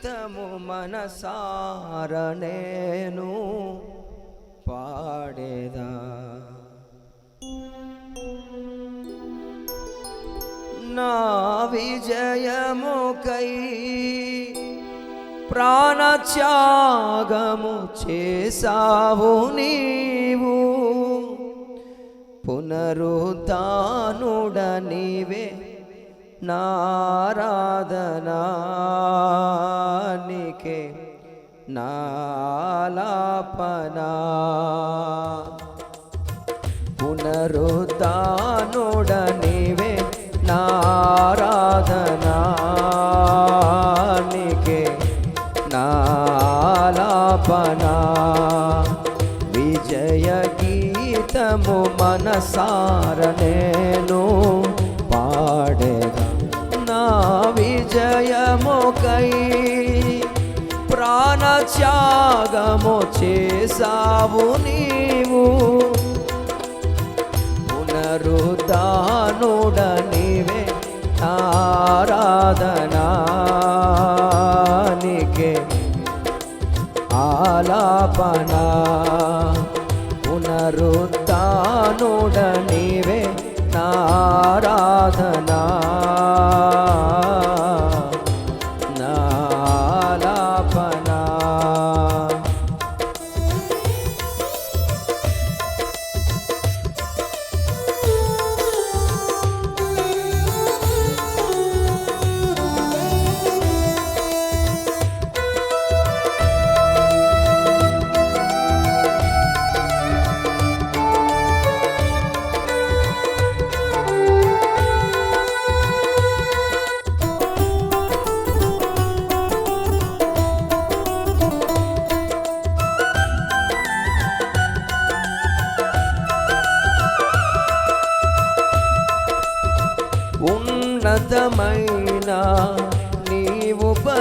గీతము మనసార నేను పాడేదా? నా విజయముకై ప్రాణత్యాగము చేసావు నీవు. పునరుద్ధానుడ నీవే నారాధనానికే నాలాపనా. పునరుద్ధానుడ నీవే నారాధనానికే నాలాపనా. విజయ గీతము మనసార నేను పాడేదా విజయముకై ప్రాణత్యాగము చేసావు నీవు. పునరుద్ధానుడనివే ఆరాధనానికే ఆలాపన. పునరుద్ధానుడనివే నీవే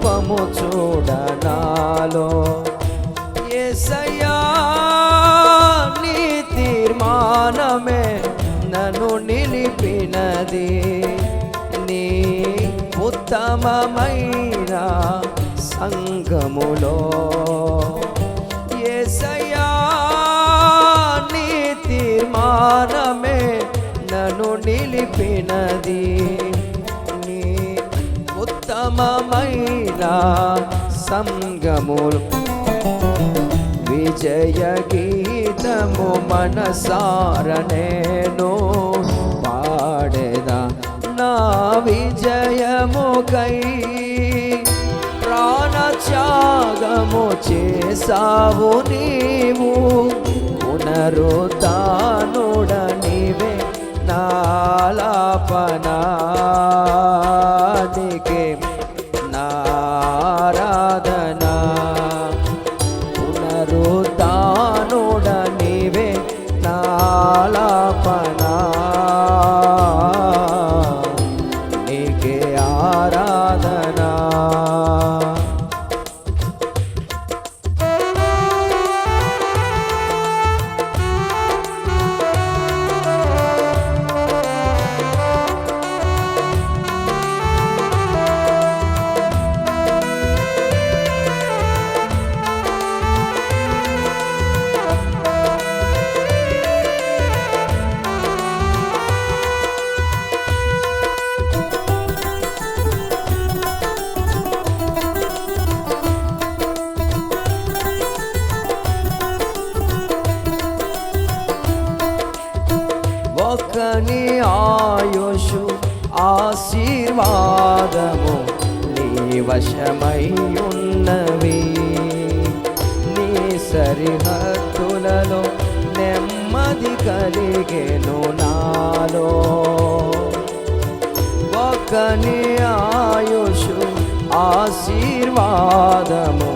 రూపము చూడనాలో. ఎసయా నీ తీర్మానమే నన్ను నిలిపినది. నీ ఉత్తమమైన సంగములో. ఎసయా నీ తీర్మానమే నన్ను నిలిపినది. ఉత్తమమైన సంగములు. విజయ గీతము మనసారనేను పాడేదా నా విజయముకై. ప్రాణత్యాగము చేసావు నీవు పునరుద్ధానుడ నీవే నాలాపనాదికే వాదము నీ వశమై ఉన్నవి నీ సరిహద్దులలో నెమ్మది కలిగేను నాలో. ఒకని ఆయుషు ఆశీర్వాదము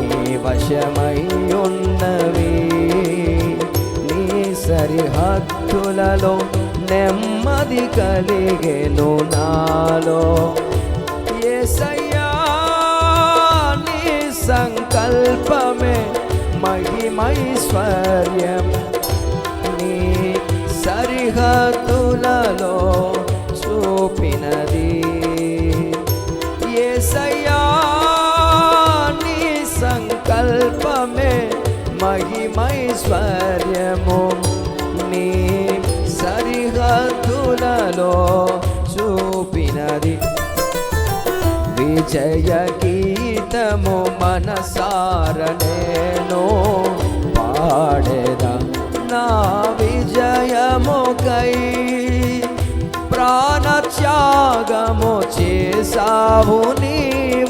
నీ వశ వశమై ఉన్నవి నీ సరిహద్దులలో నెమ్మది కలిగేను నాలో. ఏసయ్యా నీ సంకల్పమే మహిమైశ్వర్యం. నీ సరిహద్దులలో చూపినది. ఏసయ్యా నీ సంకల్పమే మహిమైశ్వర్యము. సరిహద్దులలో చూపినది. విజయ గీతము మనసారనేను పాడేద? నా విజయముకై ప్రాణత్యాగము చేసావు నీవు.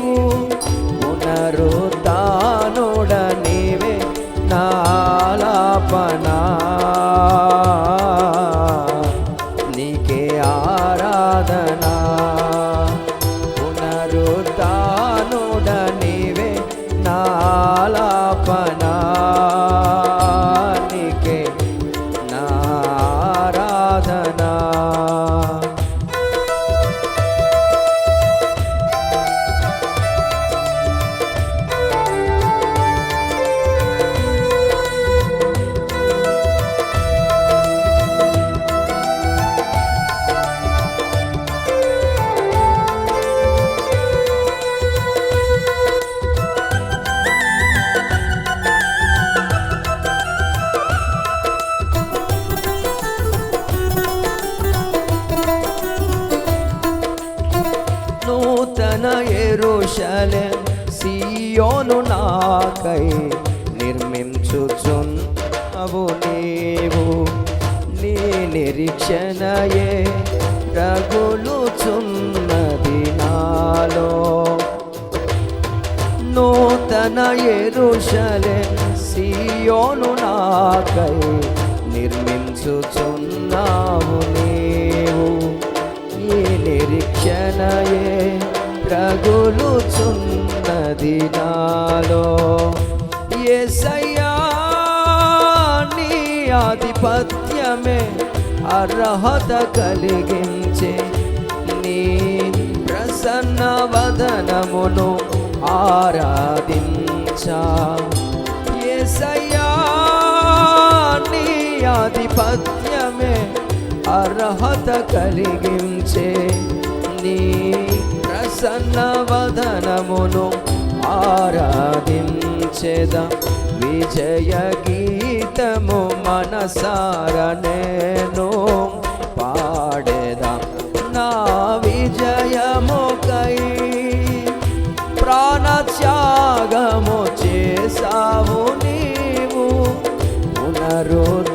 నిర్మించుచున్నావు నీవు నీ నిరీక్షణయే రగులుచున్నది నాలో. నూతన ఎరుషలే సియోను నాకై నిర్మించుచున్నావు నీవు. ఈ నిరీక్షణయే రగులుచున్నది నాలో. ఆధిపత్యమే అర్హత కలిగించే నీ ప్రసన్న వదనమును ఆరాధించా యేసయ్యా నీ ఆధిపత్యమే అర్హత కలిగించే నీ ప్రసన్న వదనమును ఆరాధించేదా? విజయ గీతము మనసార నేను పాడేదా. నా విజయము కై ప్రాణత్యాగము చేసావు నీవు. పునరుద్ధ